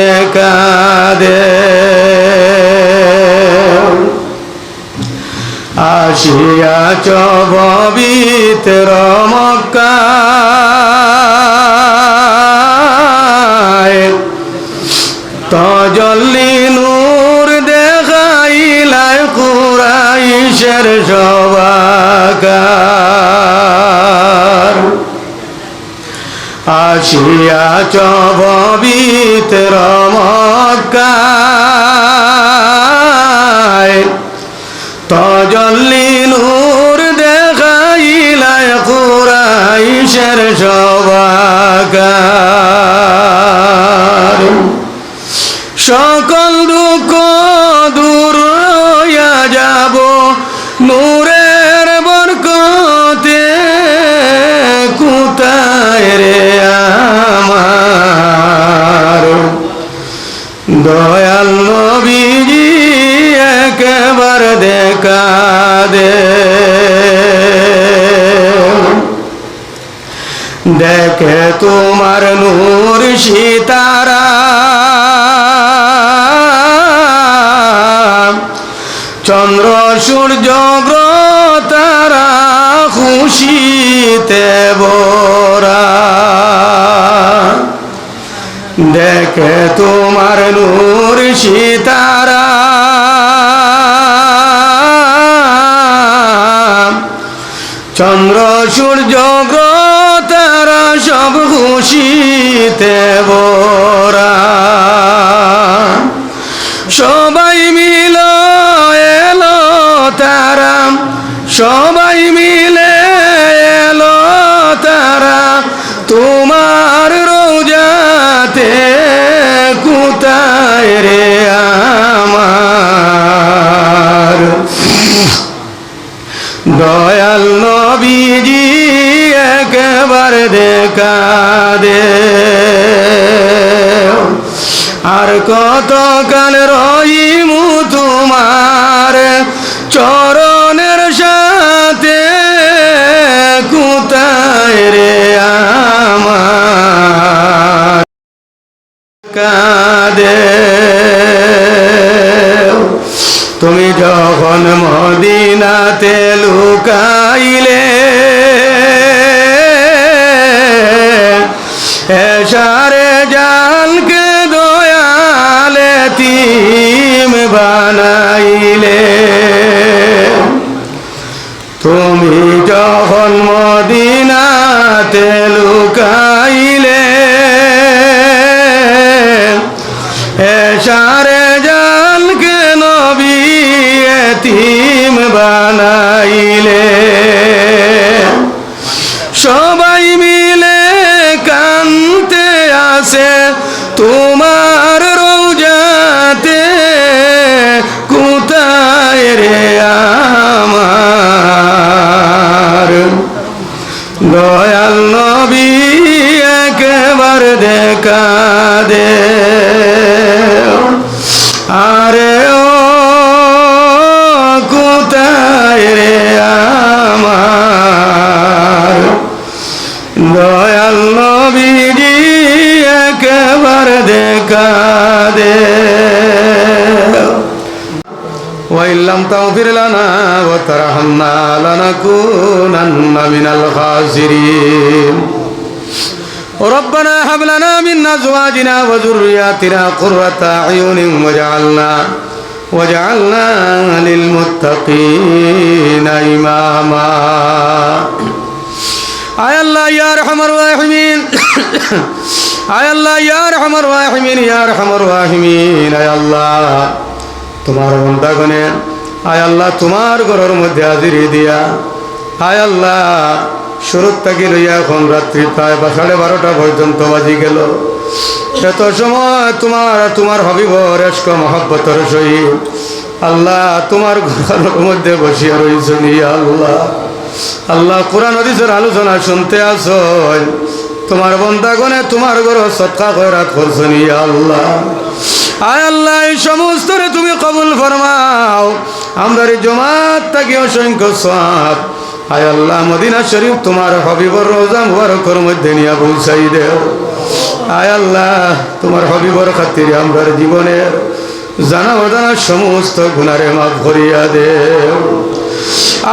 একবার দেখা দে আসিয়াছ পবিত্র মক্কায় তজল্লি নূর দেখাইলাই কুরাইশের সবাকার। আসিয়াছ পবিত্র দেখে তোমার নূর সীতারা? চন্দ্র, সূর্য তারা খুশিতে বরা দেখে তোমার নূর সীতারা। চন্দ্র, সূর্য, গ্রহ খুশিতে বরা সবাই মিল এলো তারা সবাই আর কত কাল রইমু তোমার চরণের সাথে কোথায় রে আমার। কাদে। তুমি যখন মদিনাতে লুকাইলে এসারে মদিনাতে লুকাইলে এসারে জালকে নবী এতিম বানাইলে। সবাই মিলে কানতে আসে তোমার রোজাতে কোথায় রে আমার? দয়াল নবী একবার দেখা দে আরে ও কোথায় রে আমার দয়াল নবীজি একবার দেখা দে وإن لم تغفر لنا وترحمنا لنكونن من الخاسرين ربنا هب لنا من أزواجنا وذرياتنا قرة أعين واجعلنا واجعلنا للمتقين إماما আয় আল্লাহ ইয়া রহমার রাহিমিন আয় আল্লাহ ইয়া রহমার রাহিমিন ইয়া রহমার রাহিমিন আয় আল্লাহ তোমার বন্দাগণে আয় আল্লাহ তোমার ঘরের মধ্যে হাজিরি দিয়া আয় আল্লাহ শুরুর থাকি লইয়া এখন রাত্রি প্রায় বা সাড়ে বারোটা পর্যন্ত বাজি গেল। এত সময় তোমার তোমার হবিব রেস্ক মহব্বতর সহিত। আল্লাহ তোমার ঘরের মধ্যে বসিয়া রয়েছে আল্লাহ। আল্লাহ কোরআন হদিসের আলোচনা শুনতে আসো। তোমার বন্দাগণে তোমার ঘর সৎকা কয়রাত করছনি আল্লাহ। আয় আল্লাহ, এই সমস্ত তুমি কবুল ফরমাও। আমরা জমাত থাকি অসংখ্য সব আয় আল্লাহ, মদিনা শরীফ তোমার হবিবর রোজা মুবারকর মধ্যে নিয়ে পৌঁছাই দেও। আয় আল্লাহ, তোমার হবিবর খাতিরে আমরার জীবনের জানা অজানা সমস্ত গুণারে মাফ করিয়া দেও।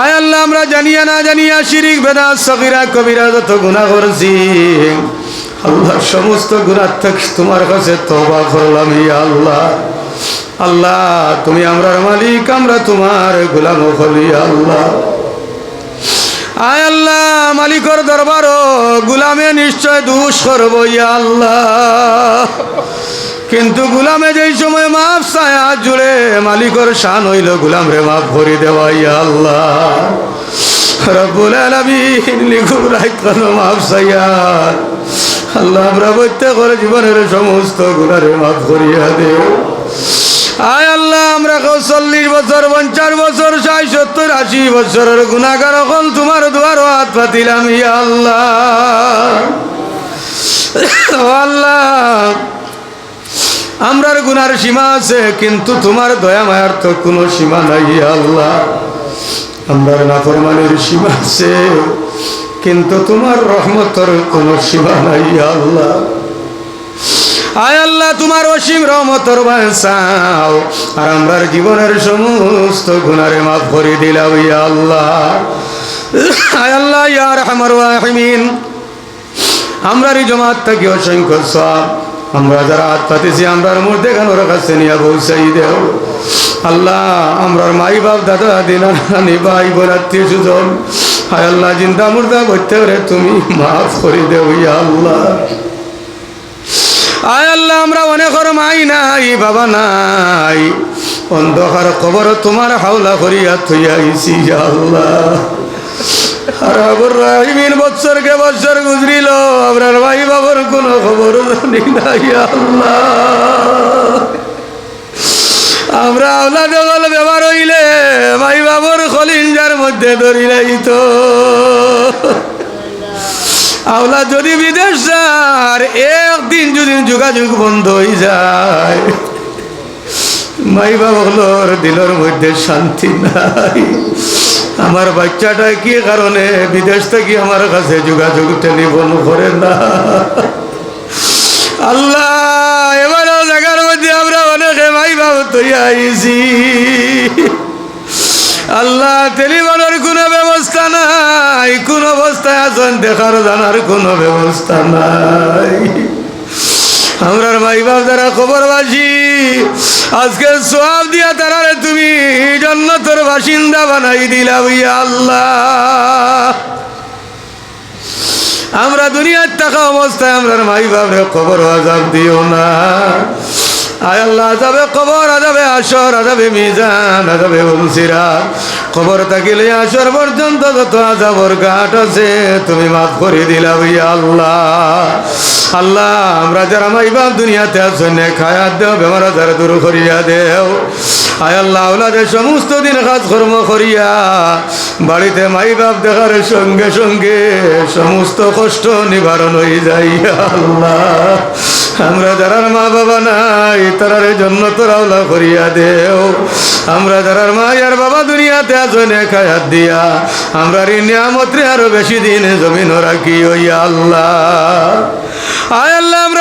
আয় আল্লাহ, আমরা জানিয়া না জানিয়া শিরিক, বেদা সবিরা কবিরা যত গুণা করছি আল্লাহ সমস্ত গুণার থেকে তোমার কাছে তবা করলাম আল্লাহ। আল্লাহ, তুমি আমরার মালিক, আমরা তোমার গোলাম হলি আল্লাহ। আয় আল্লাহ, মালিকর দরবার গুলামে নিশ্চয় দুষ করব, ইয়া আল্লাহ। কিন্তু গুলামে যেই সময় মাফ ছায়া জুড়ে মালিকর শান হইল, গুলাম রে মাফ ভরি দেওয়া, ইয়া আল্লাহ। রব্বুল আলামিন লিখুন রাইতন মাফ ছায়া আল্লাহ আমরা প্রত্যেকের জীবনের সমস্ত গুণারে মাফ করিয়া দেও। আয় আল্লাহ, আমরা চল্লিশ বছর, পঞ্চাশ বছর সত্তর আশি বছরের গুণাগার এখন তোমার দুয়ার, হাত পাতিলাম আল্লাহ। আল্লাহ, আমরার গুনার সীমা আছে, কিন্তু তোমার দয়া মায়ার তো কোনো সীমা নাই আল্লাহ। আমরার নাফরমানের সীমা আছে, কিন্তু তোমার রহমতর কোনো সীমা নাই আল্লাহ। আয় আল্লাহ, তোমার অসীম রহমতর বাসাও আর আমরার জীবনের সমস্ত গুণারে মাফ করে দিলাম, ইয়া আল্লাহ। আয় আল্লাহ ইয়ার আমার রাহিমিন। আমরার এই জমাত থাকি অসংখ্য সব আমরা যারা হাত আমরার মধ্যে ওর কাছে নিয়ে পৌঁছাই দেও আল্লাহ, আমরার মাই বাপ দাদা, দিনা নানি, ভাই, বোন, আত্মীয় সুজন হায় আল্লাহ, জিন্দা মুর্দা করতে রে তুমি মাফ করে দেও, ইয়া আল্লাহ। আয় আল্লাহ, আমরা অনেক মাই নাই, বাবা নাই। অন্ধকার খবর তোমার হাওলা করিয়া থইয়া গেছি ইয়া আল্লাহ। আর আবর রাহিমিন, বৎসরকে বৎসর গুজরিল আপনার ভাই বাবার কোনো খবর জানি না, ইয়া আল্লাহ। আমরা আওলা জগল ব্যবহার হইলে, ভাই বাবর খলিঞ্জার মধ্যে ধরি নাই তো। আওলা যদি বিদেশ যার একদিন যদি যোগাযোগ বন্ধ হয়ে যায়, মাই বাবলোর দিলের মধ্যে শান্তি নাই। আমার বাচ্চাটা কি কারণে বিদেশ থেকে আমার কাছে যোগাযোগ টেলিফোন করে না? আল্লাহ, এবারও জায়গার মধ্যে আমরা অনেকে ভাই বাবু তৈরি আইছি আল্লাহ টেলিফোনের কোনো ব্যবস্থা নাই, কোন অবস্থায় আছেন দেখার জানার কোনো ব্যবস্থা নাই। আমরার মাই বাপ যারা খবরবাসী, আজকে সব দিয়া তারা তুমি জন্নতর বাসিন্দা বানাই দিলা ইয়া আল্লাহ। আমরা দুনিয়ার টাকা অবস্থায় আমরার মাই বাপরে খবর আজাব দিও না। আয় আল্লাহ যাবে কবর, আজাবে আসর, আজাবে মিজান, আজাবে বলছিরা খবর থাকিলে আসর পর্যন্ত যত আজাবর ঘাট আছে, তুমি মাফ করে দিলাম ইয়া আল্লাহ। আল্লাহ, আমরা যারা মাই বাপ দুনিয়াতে আছেন খায়াত দেও, বেমার আজার দূর করিয়া দেও। আয় আল্লাহ, ওলাদের সমস্ত দিন কাজ কর্ম করিয়া, বাড়িতে মাই বাপ দেখার সঙ্গে সঙ্গে সমস্ত কষ্ট নিবারণ হয়ে যাই আল্লাহ। আমরা যারার মা বাবা নাই, তারার জন্য তোরাওলা করিয়া দেও। আমরা যারার মা আর বাবা দুনিয়াতে আসনে খায়াত দিয়া। আমরা ঋণ নিয়ামত্রে আরও বেশি দিন জমিন রাখি ওই আল্লাহ। আয় আল্লাহ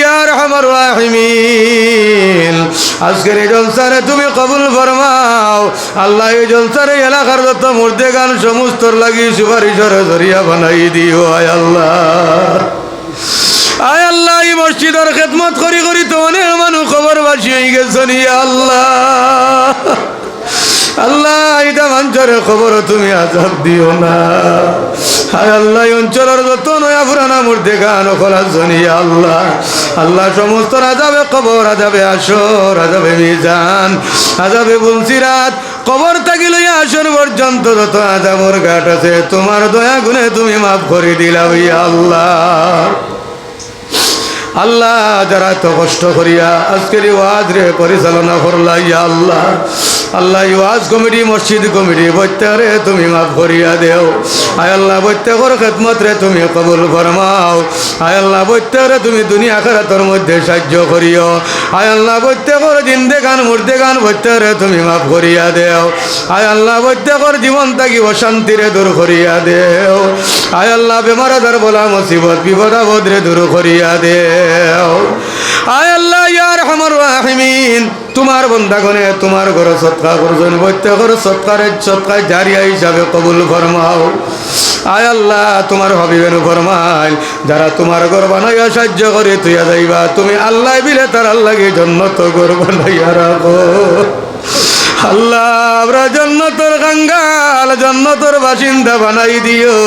ইয়ার আমার রাহিমিন। আজকের এই জলসারে তুমি কবুল ফরমাও। আল্লাহ এই জলসারে এলাকার যত মুর্দে গান সমস্ত লাগি সুপারিশর জরিয়া বানাই দিও, আয় আল্লাহ। আয় আল্লাহ, এই মসজিদের খেদমত করি করি তো অনেক মানুষ খবর বাসি হয়ে গেছেন আল্লাহ। আল্লাহ এটা মানুষের খবর তুমি আজাব দিও না। যত নয়া গান আল্লাহ। আল্লাহ, সমস্ত কবর, রাজাবে মিজান আসর পর্যন্ত যত আজাবর ঘাট আছে, তোমার দয়া গুণে তুমি মাফ করে দিলা আল্লাহ। আল্লাহ, যারা এত কষ্ট করিয়া আজকের ওয়াজ রে পরিচালনা করলা ইয়া আল্লাহ। আল্লাহ ওয়াজ কমিটি, মসজিদ কমিটি প্রত্যেকরে তুমি মাফ করিয়া দেও। আয় আল্লাহ প্রত্যেকর খেদমত রে, তুমি কবুল ফরমাও। আয় আল্লাহ তুমি দুনিয়া খেরাতর মধ্যে সাহায্য করিও। আয় আল্লাহ প্রত্যেকর জিন্দে গান, মুর্দে গান প্রত্যেকরে তুমি মাফ করিয়া দেও। আয় আল্লাহ প্রত্যেকর জীবন থাকি অশান্তিরে দূর করিয়া দেও। আয় আল্লাহ বেমার আদার বলা মুসিবত, বিপদ আপদরে দূর করিয়া দেও। আয় আল্লাহ ইয়ার আমার রাহিমিন, তোমার বন্দাগণে তোমার ঘর সৎকার করছেন প্রত্যেকর সৎকারের সৎকার জারিয়া হিসাবে কবুল ফরমাও। আয় আল্লাহ, তোমার হবিবেন ফরমাই যারা তোমার ঘর বানাইয়া সাহায্য করে, তুইয়া যাইবা। তুমি আল্লাহ বিলে তার আল্লাহকে জন্নত গর্ব নাইয়া রাখো। আল্লাহ, আমরা জন্নতর কাঙ্গাল জন্নতর বাসিন্দা বানাই দিও।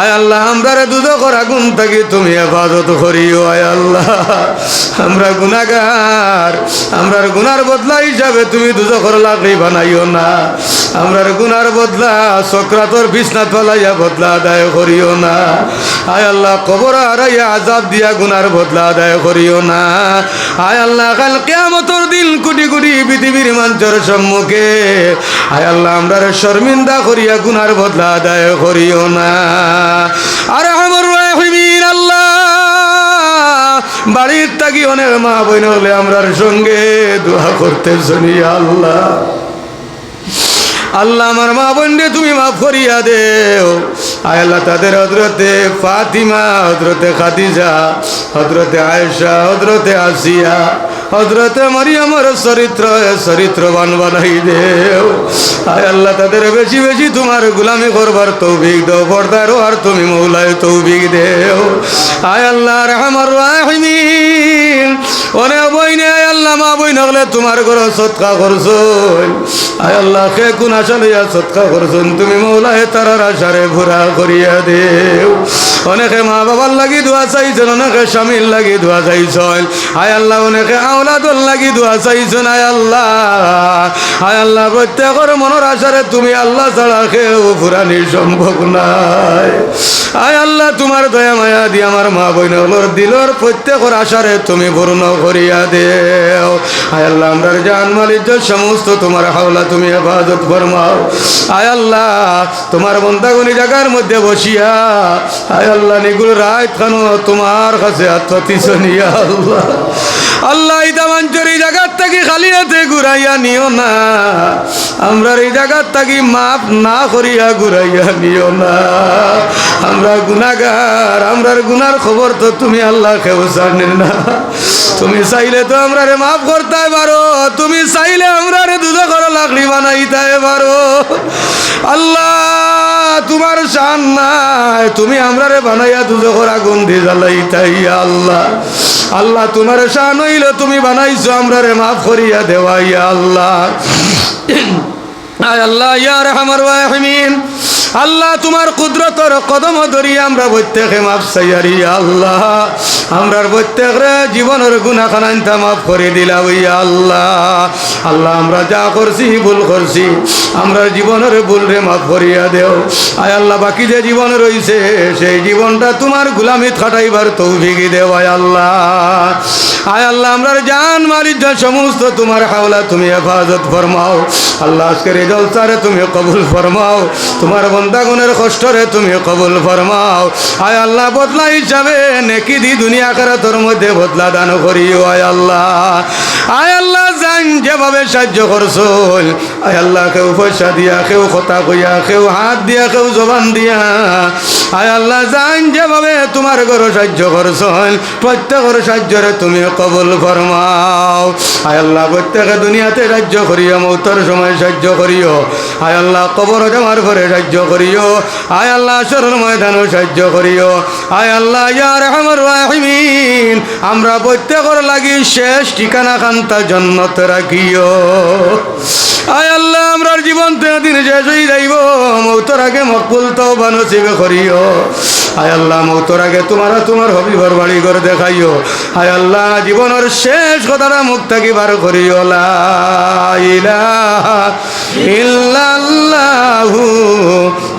আয় আল্লাহ, আমরা দুধ করা গুণ থাকি তুমি হেফাজত করিও, আয় আল্লাহ। আমরা গুণাগার আমরার গুনার বদলা হিসাবে তুমি দুধ করলাকে বানাইও না। আমরার গুনার বদলা চক্রাতর বিছনাথ ফলাইয়া বদলা আদায় করিও না। আয় আল্লাহ, কবর হারাইয়া আজাব দিয়া গুনার বদলা আদায় করিও না। আয় আল্লাহ, কাল কেয়ামতর দিন কোটি কোটি পৃথিবীর মঞ্চর সম্মুখে। আয় আল্লাহ, আমরা শর্মিন্দা করিয়া গুনার বদলা আদায় করিও না। আরে আমার আল্লাহ, বাড়ির থাকি অনেক মা বোন হলে আমরার সঙ্গে দোয়া করতে শুনি আল্লাহ। আল্লাহ আমার মা বোনরে তুমি মাফ করিয়া দেও। আয় আল্লাহ, তাদের হজরতে ফাতিমা হজরতে খাদিজা হজরতে আয়েশা হজরতে আসিয়া হজরতে মারিয়ামর চরিত্র চরিত্রবান বানাই দেও। আয় আল্লাহ, তাদের বেশি বেশি তোমার গুলামি করবার তৌফিক দেও, পর্দার আর তুমি মৌলায় তৌফিক দেও। আয় আল্লাহ, রহমার রাহিমিন। অনেক বইনে, আয় আল্লাহ, মা বইন হলে তোমার ঘর সৎকা করছ। আয় আল্লাহ, কে কোন আশা লইয়া সৎকা করছুন তুমি মৌলায় তারার আশারে ভুরা করিয়া দেও। অনেকে মা বাবার লাগি দোয়া চাইছেন, অনেকে স্বামীর লাগি দোয়া চাইছেন। আয় আল্লাহ, অনেকে লাগি দোয়া চাইছেন আয় আল্লাহ। আয় আল্লাহ, প্রত্যেকের আশারে তুমি আল্লাহ ছাড়া সম্ভব নাই। আয় আল্লাহ, তোমার দয়া মায়া দি আমার মা দিলর প্রত্যেকের আশারে তুমি পূর্ণ করিয়া দেও। আয় আল্লাহ জান মালিক সমস্ত তোমার হাওলা তুমি হেফাজত ফরমাও। আয় আল্লাহ, তোমার বন্দাগুনি জায়গার মধ্যে বসিয়া, আয় আল্লাহ, নিগুল রাত খানো তোমার কাছে আত্মতিস নিয়া আল্লাহ খবর তো তুমি আল্লাহ কেউ জানেন না। তুমি চাইলে তো আমরা রে মাফ করতে পারো, তুমি চাইলে আমরা রে দুধ করো লাকড়ি বানাইতে পারো। আল্লাহ, তোমার শান নাই, তুমি আমরা রে বানাইয়া দুধ করা দিয়ে জ্বালাইতাই আল্লাহ। আল্লাহ, তোমার শান হইলে তুমি বানাইছো আমরা রে, মাফ করিয়া দেওয়াই আল্লাহ। আয় আল্লাহ ইয়ার আমার রাহিমিন আল্লাহ, তোমার কুদরতর কদম ধরিয়া আমরা প্রত্যেকে মাফ সাইয়ারি আল্লাহ। আমরার প্রত্যেকরে জীবনের গুণা খানাইতা মাফ করে দিলা ইয়া আল্লাহ। আল্লাহ, আমরা যা করছি ভুল করছি, আমরা জীবনের ভুল রে মাফ করিয়া দেও। আয় আল্লাহ, বাকি যে জীবন রইছে, সেই জীবনটা তোমার গুলামিত খাটাইবার তৌফিকি দেও, আয় আল্লাহ। আয় আল্লাহ আমরা জান, মালিক সমস্ত তোমার হাওলা তুমি হেফাজত ফরমাও। আল্লাহ, আজকের এই জলসারে তুমি কবুল ফরমাও। তোমার বন্দাগুনের কষ্টরে তুমি কবুল ফরমাও। আয় আল্লাহ, বদলা হিসাবে নেকি দি দুনিয়া করে তোর মধ্যে বদলা দান করি আয় আল্লাহ। আয় আল্লাহ যেভাবে সাহায্য করছ আয় আল্লাহ, কেউ পয়সা দিয়া, কেউ কথা কইয়া, কেউ হাত দিয়া, কেউ জবান দিয়া। আয় আল্লাহ জান যেভাবে তোমার ঘর সাহায্য করছ প্রত্যেকের সাহায্যরে তুমি কবুল ফরমাও। আয় আল্লাহ, প্রত্যেকে দুনিয়াতে সাহায্য করিও, মৌতর সময় সাহায্য করিও। আয় আল্লাহ, কবর জমার ঘরে সাহায্য করিও। আয় আল্লাহ, আসরের ময়দানও সাহায্য করিও। আয় আল্লাহ ইয়ার আমার রাহিমিন, আমরা প্রত্যেকের লাগি শেষ ঠিকানা কান্তা জন্নত রাখিও। আয় আল্লাহ, আমরার জীবন দিন শেষ যাইব। মৌতর আগে মকবুল তো বানসিবে করিও। আয় আল্লাহ, মৌতর আগে তোমারা তোমার হবিবর বাড়ি করে দেখাইও। আয় আল্লাহ, জীবনের শেষ কথাটা মুখ থাকি বার করিও। ইল্লাল্লাহু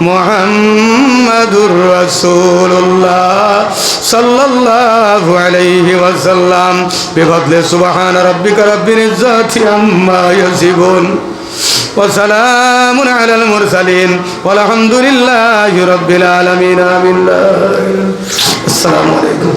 মুহাম্মাদুর রাসূলুল্লাহ সাল্লাল্লাহু আলাইহি ওয়াসাল্লাম। বিফadli সুবহান রাব্বিকা রাব্বিল ইজ্জাতি আম্মা ইয়াসিফুন। وسلام على المرسلين والحمد لله رب العالمين آمين السلام عليكم